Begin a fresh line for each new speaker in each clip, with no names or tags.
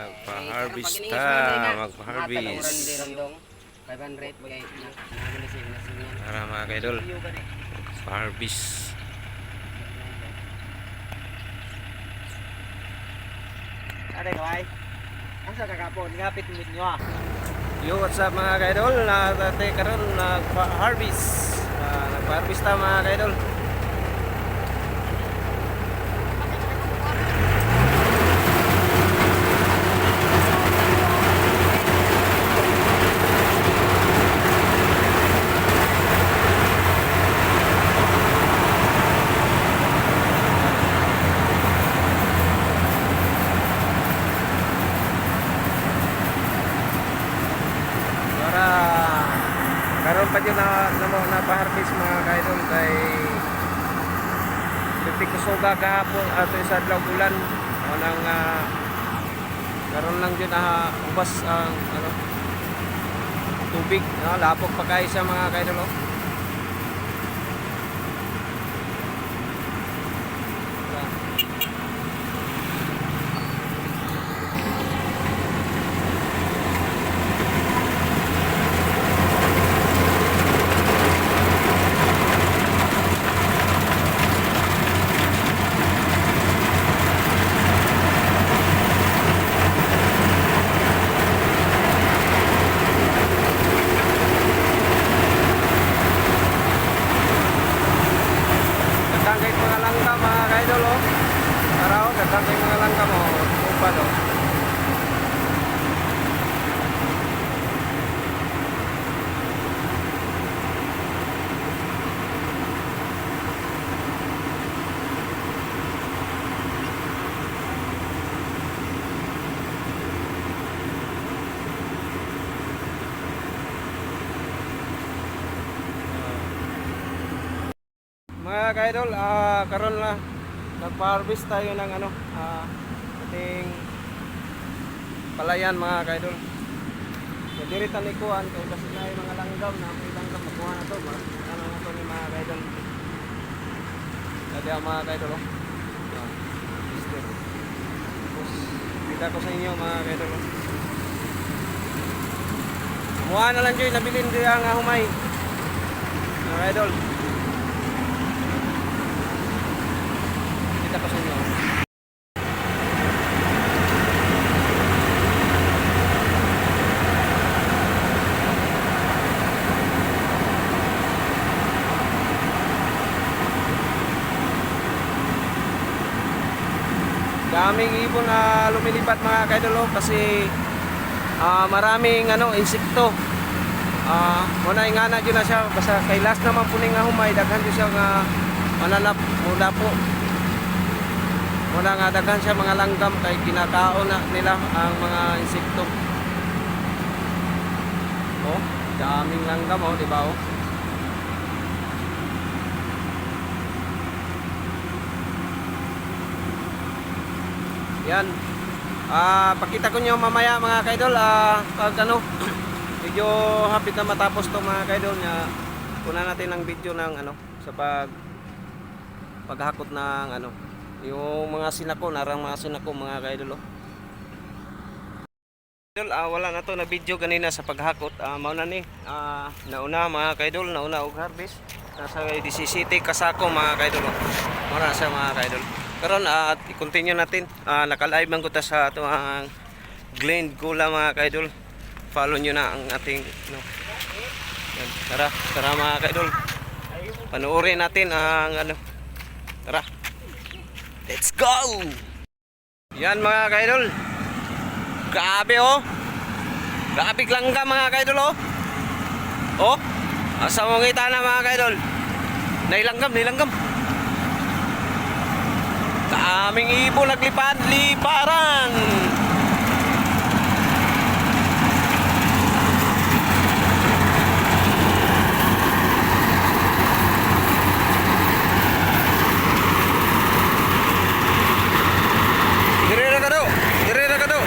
Nagpa-harvest ta, magpa-harvest.
Rondong, 500 kay na naman na siya.
Para mga kaidol, harvest.
Ate kaway. Asa kakapon ngapit mit nyo ah.
Yo, what's up mga kaidol? Natate karon nagpa-harvest. Ah, nagpa-harvest ta mga kaidol. para karon pa yun na namo na pa-harvest mga kaidol kay Pitik kusuga kahapon ato sa adlaw bulan o nang uh, karon lang yun na ubas ang ano tubig no? lapok pa kayo sa mga kaidol oh. Gandang mga langka mga kaidol oh. Tara oh, gandang mga langka mo. Upad oh. Mga kaidol, ah karon na nagpa-harvest tayo ng ano, ah ating palayan mga kaidol. So diri ni kuan kay kasi na yung mga langgam na may langgam makuha na to, mga ano na to ni mga kaidol. Ang mga kaidol. Oh. Ah. Tapos, kita ko sa inyo mga kaidol. oh. Na lang dyan, nabilin din ang humay. Mga kaidol. Kita ko sa inyo. Daming ibon na lumilipat mga kaidol oh, kasi ah, maraming ano insekto. Ah, muna ingana jud na siya basta kay last naman puning nga humay daghan jud siya nga mananap mula po. Muna nga daghan siya mga langgam kay kinakaon na nila ang mga insekto. Oh, daming langgam oh, di ba oh? Yan. Ah, pakita ko nyo mamaya mga kaidol ah, pag ano medyo hapit na matapos to mga kaidol nya kuna natin ng video ng ano sa pag paghakot ng ano yung mga sinako narang mga sinako mga kaidol oh. Kaidol, ah, wala na to na video kanina sa paghakot. Ah, mauna ni. Ah, nauna mga kaidol nauna og harvest. Nasa 17 kasako mga kaidol oh. Mara sa mga kaidol. Karon ah, at i-continue natin. Ah, naka-live man ko ta sa ato ang Glen Gula mga kaidol. Follow nyo na ang ating yan, tara tara mga kaidol. Panoorin natin ang ano. Tara let's go! Yan mga kaidol. Grabe oh. Grabe langga mga kaidol oh. Oh asa mo ngita na mga kaidol? Nailanggam nailanggam. Daming ibon naglipad liparan. Dire na kado. Dire na kado.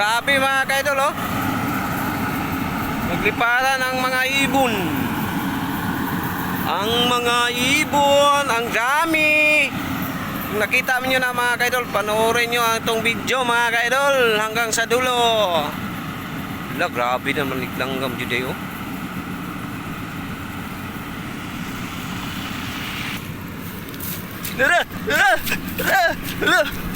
Grabe mga kaidol oh. Nagliparan ang mga ibon. Ang mga ibon, ang dami. Nakita niyo na mga kaidol, panoorin ang itong video mga kaidol hanggang sa dulo. Wala, grabe naman liglanggam juday oh. Dara! Dara! Dara! Dara!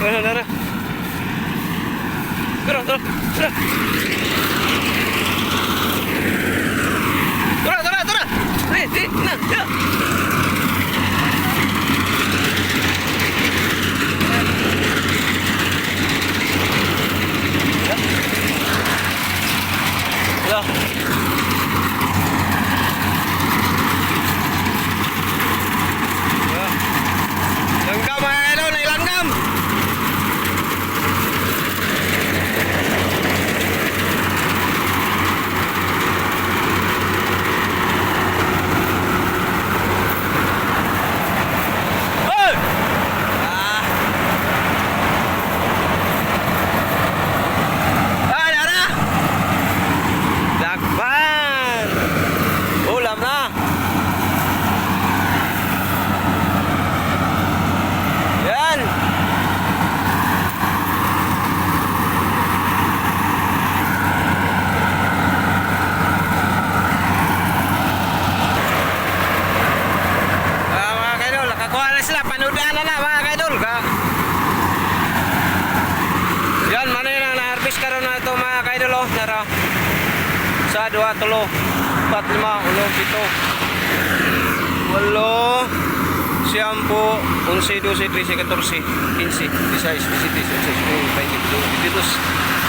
Dara, dara. Dara, dara, dara. Dara, dara, dara. Eh, eh, na, ya. Ya. Dua, tulo, pat, lima, ulo, pito. Walo, siyampu, unsi, dosi, trisi, katorsi, kinsi, disais, disitis, unsi, sepuluh, baitidus, baitidus,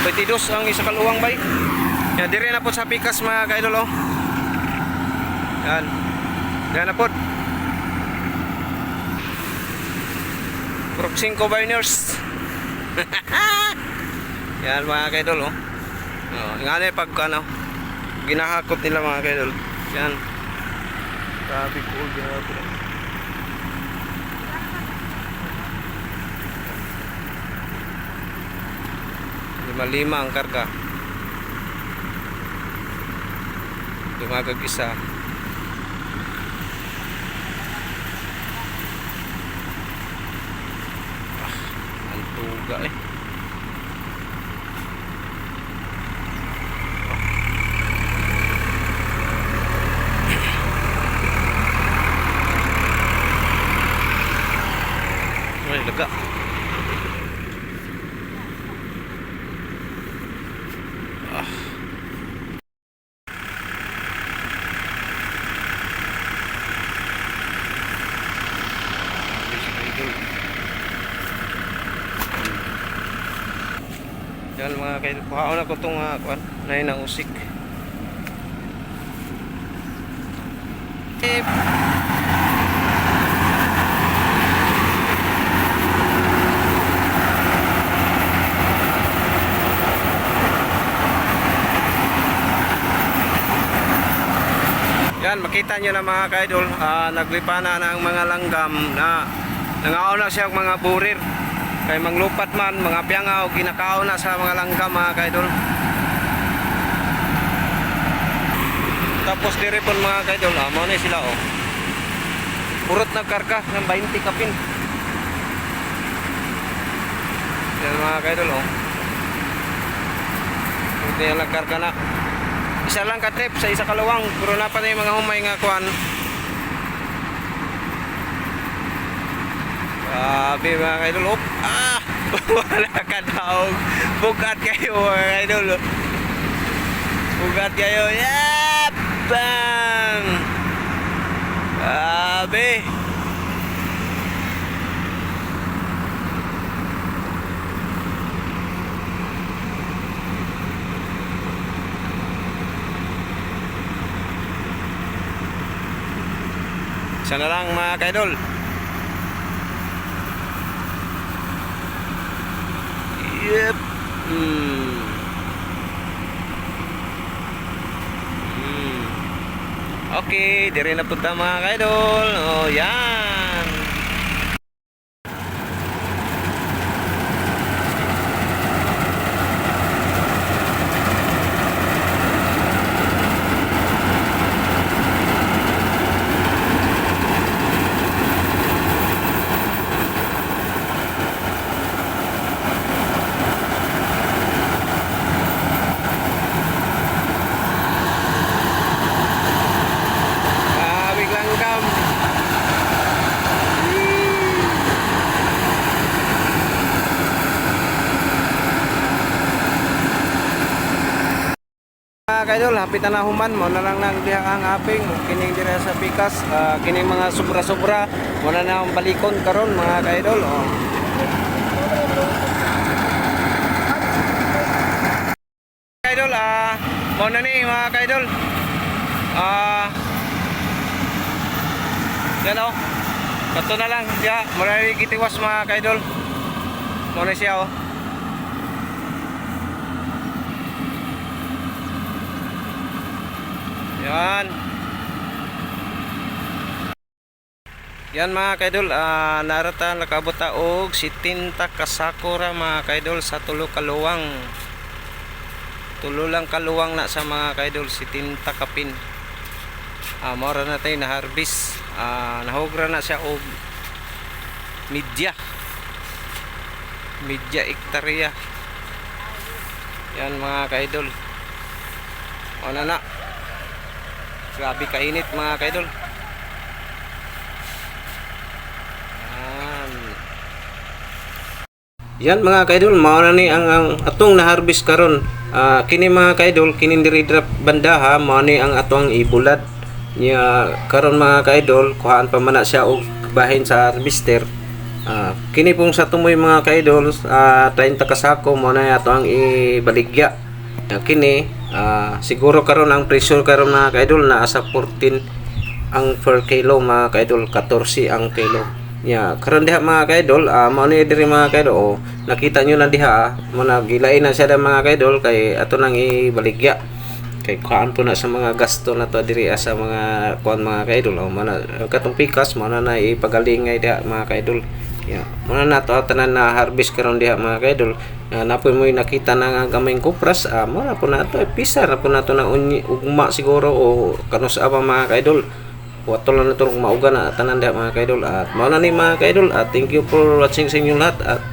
baitidus ang isa kaluwang bay. Yan, diri na po sa pikas mga kaidol. Oh. Yan. Yan na po. Group 5 Biners. Yan mga kaidol oh. Oh, nga na pag ano, ginahakot nila mga kaidol. Yan. Grabe cool grabe. Lima-lima ang karga. Dumagag isa. Ang tuga eh. Ay, laga. Ah. Grabe si Idol. Yan mga kaidol. Kuhaon ako itong uh, kuhan. Nahin ang usik. Eh, Yan, makita nyo na mga kaidol, ah, naglipa na ng mga langgam na nangaon na siya mga burir. Kay manglupat man, mga piangaw, ginakaon na sa mga langgam mga kaidol. Tapos dire po mga kaidol, ah, na sila oh. Purot nagkarga ng 20 kapin. Yan mga kaidol oh. Purot na yung nagkarga na isa lang ka trip sa isa kalawang pero na pa na yung mga humay nga kuan grabe mga kaidol op ah wala ka daog. Bugat kayo mga kaidol bugat kayo. Yap bang! Grabe. Isa na lang mga kaidol. Okay, dire na punta mga kaidol. Oh, yan. Mga kaidol, hapit na human mo na lang nang diha ang aping kining dire sa pikas, ah, kining mga sobra-sobra mo na ang balikon karon mga kaidol. Oh. Kaidol, ah, mo na ni mga kaidol. Ah, yan oh. Kato na lang, diya, mura kitiwas mga kaidol. Mo na siya oh. Yan. Yan mga kaidol, ah narata nakabot og si Tinta Kasakura mga kaidol sa tulo kaluwang. Tulo lang kaluwang na sa mga kaidol si Tinta Kapin. Ah mora na tayo na harvest. Ah nahugra na siya og media. Media hektarya. Yan mga kaidol. Ano na? Grabe kainit mga kaidol. Yan. Mga kaidol, mao ni ang, ang atong na-harvest karon. Ah, kini mga kaidol, kini diri drop banda ha, mao ni ang atong ibulad. Nya karon mga kaidol, kuhaan pa man siya og bahin sa harvester. Ah, kini pong sa tumoy mga kaidol, ah 30 kasako mao na ato ang ibaligya. Ah, kini ah, siguro karon ang presyo karon mga kaidol na asa 14 ang per kilo mga kaidol 14 ang kilo. Nya karon diha mga kaidol ah mao ni diri mga kaidol oh, nakita nyo na diha ah, mo na gilain na siya da mga kaidol kay ato nang ibaligya. Kay kuan po na sa mga gasto na to diri sa mga kuan mga kaidol oh mo na katong pikas mo na na ipagalingay diha mga kaidol Yeah. Muna na to tanan na harvest karon diha mga kaidol. Uh, napoy mo nakita na nga gamay kupras, ah mo na po na to pisa na po na to na unyi, ugma siguro o kanus apa mga kaidol. Wato lang na to mauga na tanan diha mga kaidol. At mao na ni mga kaidol. At thank you for watching sa inyo lahat. At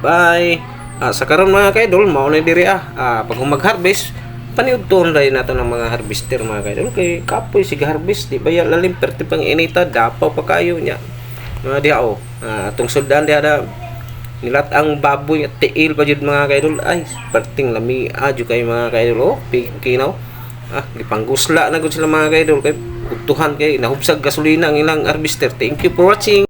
bye. Ah, sa karon mga kaidol, mao diri ah. ah pag mag-harvest, paniudton rin nato ng mga harvester mga kaidol kay kapoy sig harvest di ba lalim pang inita dapaw pa kayo nya mga diha oh ah, atong suldan diha da. Nilat ang baboy at tiil pa jud mga kaidol. Ay perting lami adyo kay mga kaidol. Oh kinaw. Ah gipanggusla na gud sila mga kaidol. Kay utuhan kay nahubsag gasolina ang ilang harvester. Thank you for watching